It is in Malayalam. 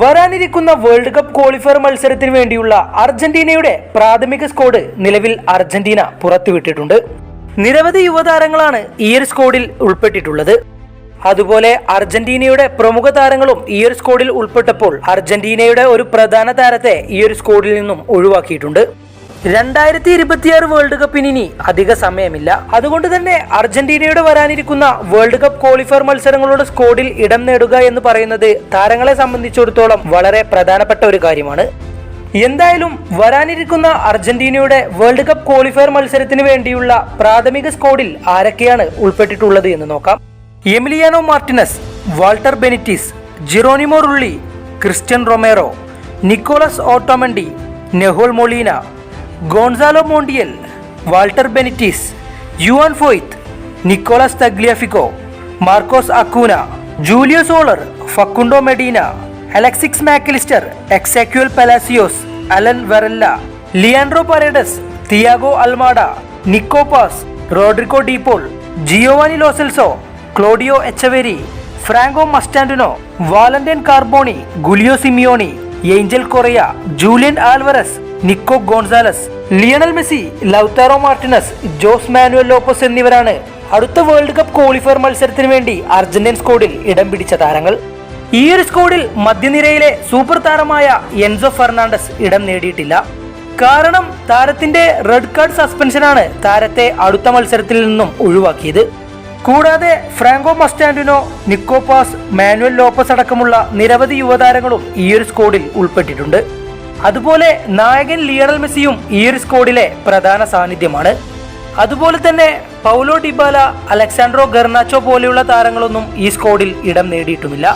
വരാനിരിക്കുന്ന വേൾഡ് കപ്പ് ക്വാളിഫയർ മത്സരത്തിന് വേണ്ടിയുള്ള അർജന്റീനയുടെ പ്രാഥമിക സ്കോഡ് നിലവിൽ അർജന്റീന പുറത്തുവിട്ടിട്ടുണ്ട്. നിരവധി യുവതാരങ്ങളാണ് ഈ ഒരു സ്കോഡിൽ ഉൾപ്പെട്ടിട്ടുള്ളത്. അതുപോലെ അർജന്റീനയുടെ പ്രമുഖ താരങ്ങളും ഈ ഒരു സ്കോഡിൽ ഉൾപ്പെട്ടപ്പോൾ അർജന്റീനയുടെ ഒരു പ്രധാന താരത്തെ ഈ ഒരു സ്കോഡിൽ നിന്നും ഒഴിവാക്കിയിട്ടുണ്ട്. രണ്ടായിരത്തി ഇരുപത്തിയാറ് വേൾഡ് കപ്പിന് ഇനി അധിക സമയമില്ല. അതുകൊണ്ട് തന്നെ അർജന്റീനയുടെ വരാനിരിക്കുന്ന വേൾഡ് കപ്പ് ക്വാളിഫയർ മത്സരങ്ങളുടെ സ്കോഡിൽ ഇടം നേടുക എന്ന് പറയുന്നത് താരങ്ങളെ സംബന്ധിച്ചിടത്തോളം വളരെ പ്രധാനപ്പെട്ട ഒരു കാര്യമാണ്. എന്തായാലും വരാനിരിക്കുന്ന അർജന്റീനയുടെ വേൾഡ് കപ്പ് ക്വാളിഫയർ മത്സരത്തിന് വേണ്ടിയുള്ള പ്രാഥമിക സ്കോഡിൽ ആരൊക്കെയാണ് ഉൾപ്പെട്ടിട്ടുള്ളത് എന്ന് നോക്കാം. Emiliano Martinez Walter Benitez Geronimo Rulli Cristian Romero Nicolas Otamendi Nahuel Molina Gonzalo Montiel Walter Benitez Juan Foyth Nicolas Tagliafico Marcos Acuna Julio Soler Facundo Medina Alexis MacAllister Exequiel Palacios Alan Varela Leandro Paredes Thiago Almada Nico Paz Rodrigo De Paul Giovani Lo Celso Claudio Echeverri Franco Mastantuono Valentin Carboni ഗുലിയോ Simeone Angel Correa Julian Alvarez Nico Gonzalez Lionel Messi Lautaro Martinez Jose Manuel Lopez എന്നിവരാണ് അടുത്ത വേൾഡ് കപ്പ് ക്വാളിഫയർ മത്സരത്തിന് വേണ്ടി അർജന്റീൻ സ്കോഡിൽ ഇടം പിടിച്ച താരങ്ങൾ. ഈ ഒരു സ്കോഡിൽ മധ്യനിരയിലെ സൂപ്പർ താരമായ എൻസോ ഫെർണാണ്ടസ് ഇടം നേടിയിട്ടില്ല. കാരണം താരത്തിന്റെ റെഡ് കാർഡ് സസ്പെൻഷനാണ് താരത്തെ അടുത്ത മത്സരത്തിൽ നിന്നും ഒഴിവാക്കിയത്. കൂടാതെ Franco Mastantuono Nico Paz Manuel Lopez അടക്കമുള്ള നിരവധി യുവതാരങ്ങളും ഈയൊരു സ്കോഡിൽ ഉൾപ്പെട്ടിട്ടുണ്ട്. അതുപോലെ നായകൻ ലിയണൽ മെസ്സിയും ഈ ഒരു സ്കോഡിലെ പ്രധാന സാന്നിധ്യമാണ്. അതുപോലെ തന്നെ പൗലോ ഡിബാല അലക്സാൻഡ്രോ ഗർണാച്ചോ പോലെയുള്ള താരങ്ങളൊന്നും ഈ സ്കോഡിൽ ഇടം നേടിയിട്ടുമില്ല.